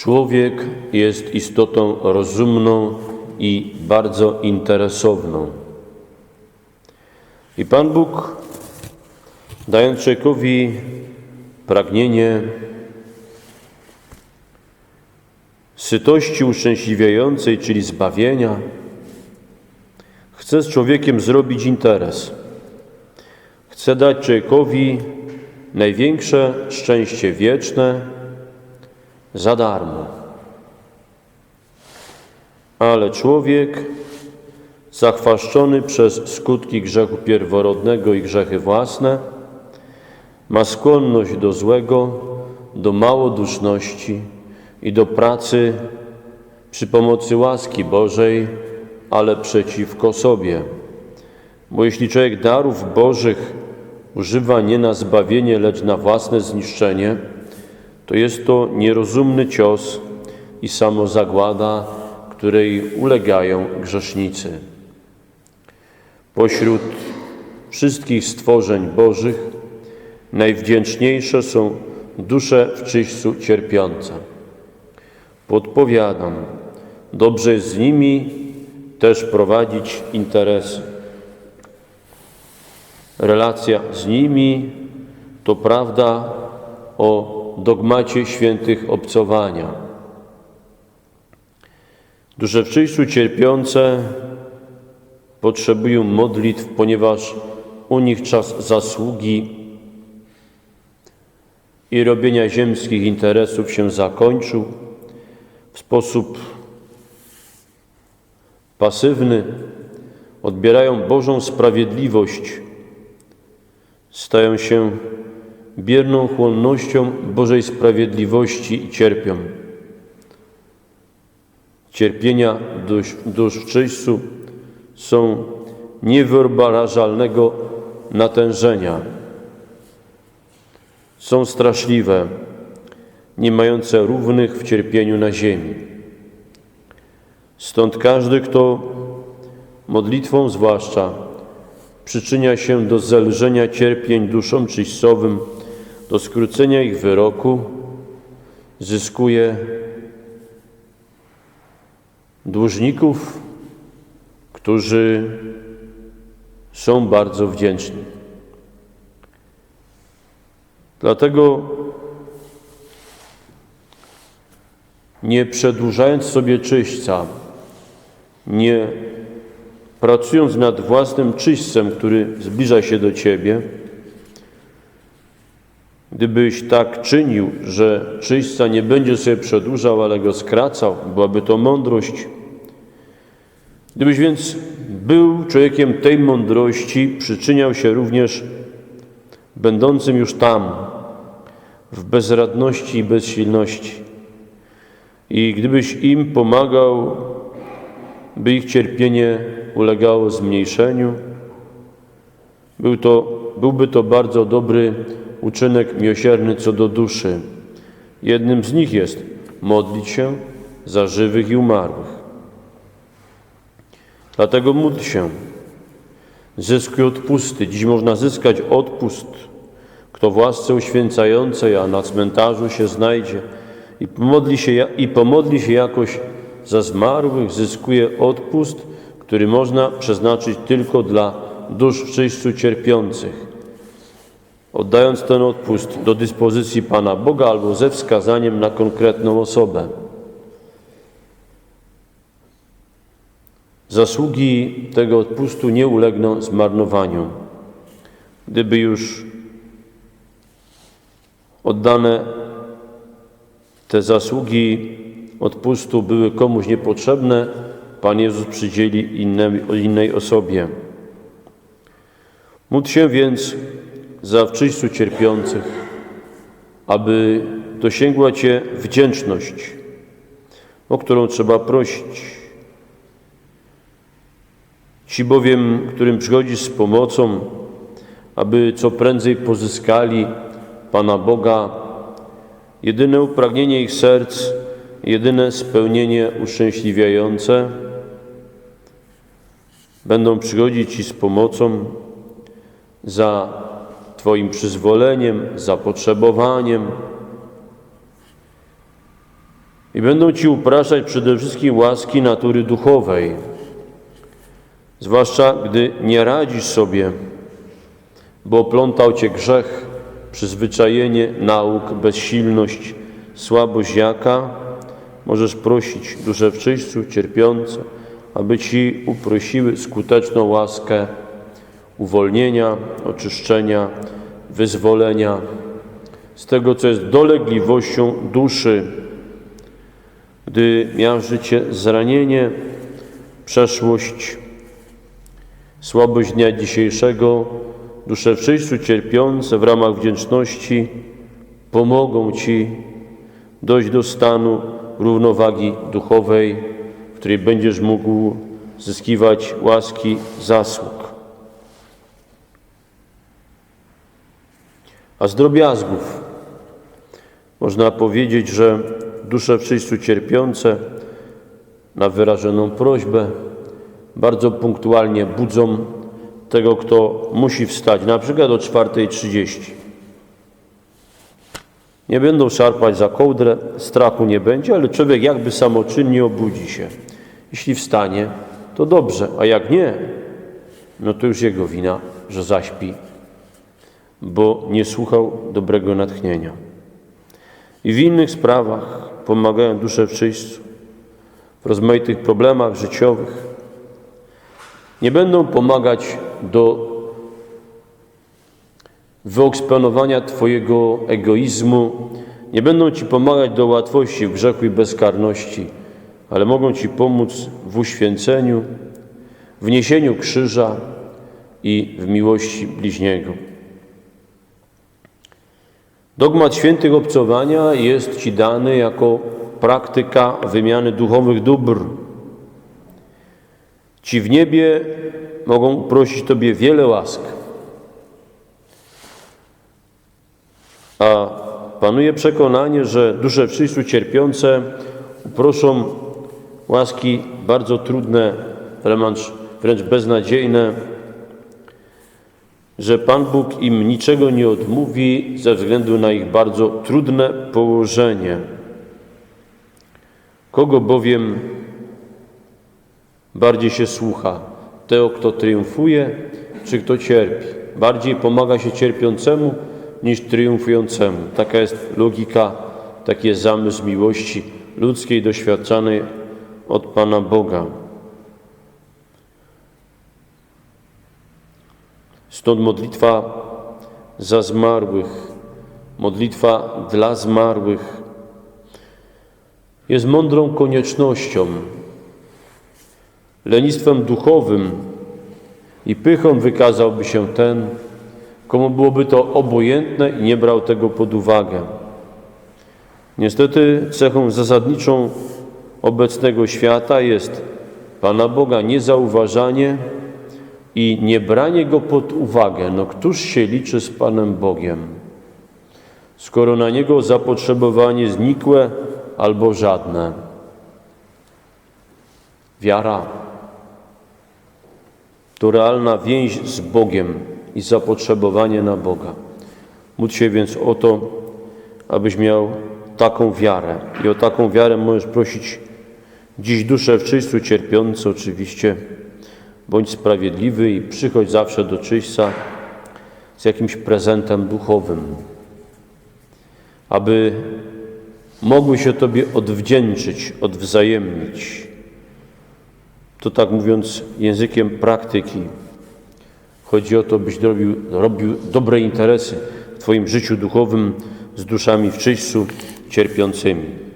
Człowiek jest istotą rozumną i bardzo interesowną. I Pan Bóg, dając człowiekowi pragnienie sytości uszczęśliwiającej, czyli zbawienia, chce z człowiekiem zrobić interes. Chce dać człowiekowi największe szczęście wieczne za darmo. Ale człowiek, zachwaszczony przez skutki grzechu pierworodnego i grzechy własne, ma skłonność do złego, do małoduszności i do pracy przy pomocy łaski Bożej, ale przeciwko sobie. Bo jeśli człowiek darów Bożych używa nie na zbawienie, lecz na własne zniszczenie, to jest to nierozumny cios i samozagłada, której ulegają grzesznicy. Pośród wszystkich stworzeń Bożych najwdzięczniejsze są dusze w czyśćcu cierpiące. Podpowiadam, dobrze jest z nimi też prowadzić interesy. Relacja z nimi to prawda o dogmacie świętych obcowania. Dusze w czyśćcu cierpiące potrzebują modlitw, ponieważ u nich czas zasługi i robienia ziemskich interesów się zakończył w sposób pasywny, odbierają Bożą sprawiedliwość, stają się bierną chłonnością Bożej sprawiedliwości cierpią. Cierpienia dusz, dusz w czyśćcu są niewyobrażalnego natężenia. Są straszliwe, nie mające równych w cierpieniu na ziemi. Stąd każdy, kto modlitwą zwłaszcza przyczynia się do zelżenia cierpień duszom czyśćcowym, do skrócenia ich wyroku, zyskuje dłużników, którzy są bardzo wdzięczni. Dlatego nie przedłużając sobie czyśćca, nie pracując nad własnym czyśćcem, który zbliża się do Ciebie, gdybyś tak czynił, że czyśćca nie będzie sobie przedłużał, ale go skracał, byłaby to mądrość. Gdybyś więc był człowiekiem tej mądrości, przyczyniał się również będącym już tam, w bezradności i bezsilności. I gdybyś im pomagał, by ich cierpienie ulegało zmniejszeniu, był to, byłby to bardzo dobry uczynek miłosierny co do duszy. Jednym z nich jest modlić się za żywych i umarłych. Dlatego módl się, zyskuj odpusty. Dziś można zyskać odpust. Kto w łasce uświęcającej, a na cmentarzu się znajdzie i pomodli się, i pomodli się jakoś za zmarłych, zyskuje odpust, który można przeznaczyć tylko dla dusz w czyśćcu cierpiących. Oddając ten odpust do dyspozycji Pana Boga albo ze wskazaniem na konkretną osobę. Zasługi tego odpustu nie ulegną zmarnowaniu. Gdyby już oddane te zasługi odpustu były komuś niepotrzebne, Pan Jezus przydzieli innej, osobie. Módl się więc za w czyśćcu cierpiących, aby dosięgła Cię wdzięczność, o którą trzeba prosić. Ci bowiem, którym przychodzisz z pomocą, aby co prędzej pozyskali Pana Boga, jedyne upragnienie ich serc, jedyne spełnienie uszczęśliwiające, będą przychodzić Ci z pomocą za Twoim przyzwoleniem, zapotrzebowaniem, i będą Ci upraszać przede wszystkim łaski natury duchowej, zwłaszcza gdy nie radzisz sobie, bo oplątał Cię grzech, przyzwyczajenie nauk, bezsilność, słabość jaka, możesz prosić dusze w czyśćcu, cierpiące, aby Ci uprosiły skuteczną łaskę uwolnienia, oczyszczenia, wyzwolenia z tego, co jest dolegliwością duszy, gdy miażdżycie zranienie, przeszłość, słabość dnia dzisiejszego, dusze w czyśćcu cierpiące w ramach wdzięczności pomogą Ci dojść do stanu równowagi duchowej, w której będziesz mógł zyskiwać łaski zasług. A z drobiazgów można powiedzieć, że dusze w czyśćcu cierpiące na wyrażoną prośbę bardzo punktualnie budzą tego, kto musi wstać, na przykład o 4.30. Nie będą szarpać za kołdrę, strachu nie będzie, ale człowiek jakby samoczynnie obudzi się. Jeśli wstanie, to dobrze, a jak nie, no to już jego wina, że zaśpi, bo nie słuchał dobrego natchnienia. I w innych sprawach pomagają dusze w czyśćcu, w rozmaitych problemach życiowych. Nie będą pomagać do wyeksponowania Twojego egoizmu, nie będą Ci pomagać do łatwości w grzechu i bezkarności, ale mogą Ci pomóc w uświęceniu, w niesieniu krzyża i w miłości bliźniego. Dogmat świętych obcowania jest Ci dany jako praktyka wymiany duchowych dóbr. Ci w niebie mogą prosić Tobie wiele łask, a panuje przekonanie, że dusze w cierpiące proszą łaski bardzo trudne, wręcz beznadziejne, że Pan Bóg im niczego nie odmówi ze względu na ich bardzo trudne położenie. Kogo bowiem bardziej się słucha? Tego, kto triumfuje, czy kto cierpi? Bardziej pomaga się cierpiącemu niż triumfującemu. Taka jest logika, taki jest zamysł miłości ludzkiej doświadczanej od Pana Boga. Stąd modlitwa za zmarłych, modlitwa dla zmarłych jest mądrą koniecznością. Lenistwem duchowym i pychą wykazałby się ten, komu byłoby to obojętne i nie brał tego pod uwagę. Niestety cechą zasadniczą obecnego świata jest Pana Boga niezauważanie i nie branie Go pod uwagę. No któż się liczy z Panem Bogiem, skoro na Niego zapotrzebowanie znikłe albo żadne? Wiara to realna więź z Bogiem i zapotrzebowanie na Boga. Módl się więc o to, abyś miał taką wiarę. I o taką wiarę możesz prosić dziś duszę w czyśćcu cierpiące oczywiście. Bądź sprawiedliwy i przychodź zawsze do czyśćca z jakimś prezentem duchowym, aby mogły się Tobie odwdzięczyć, odwzajemnić. To tak mówiąc językiem praktyki. Chodzi o to, byś robił, robił dobre interesy w Twoim życiu duchowym z duszami w czyśćcu cierpiącymi.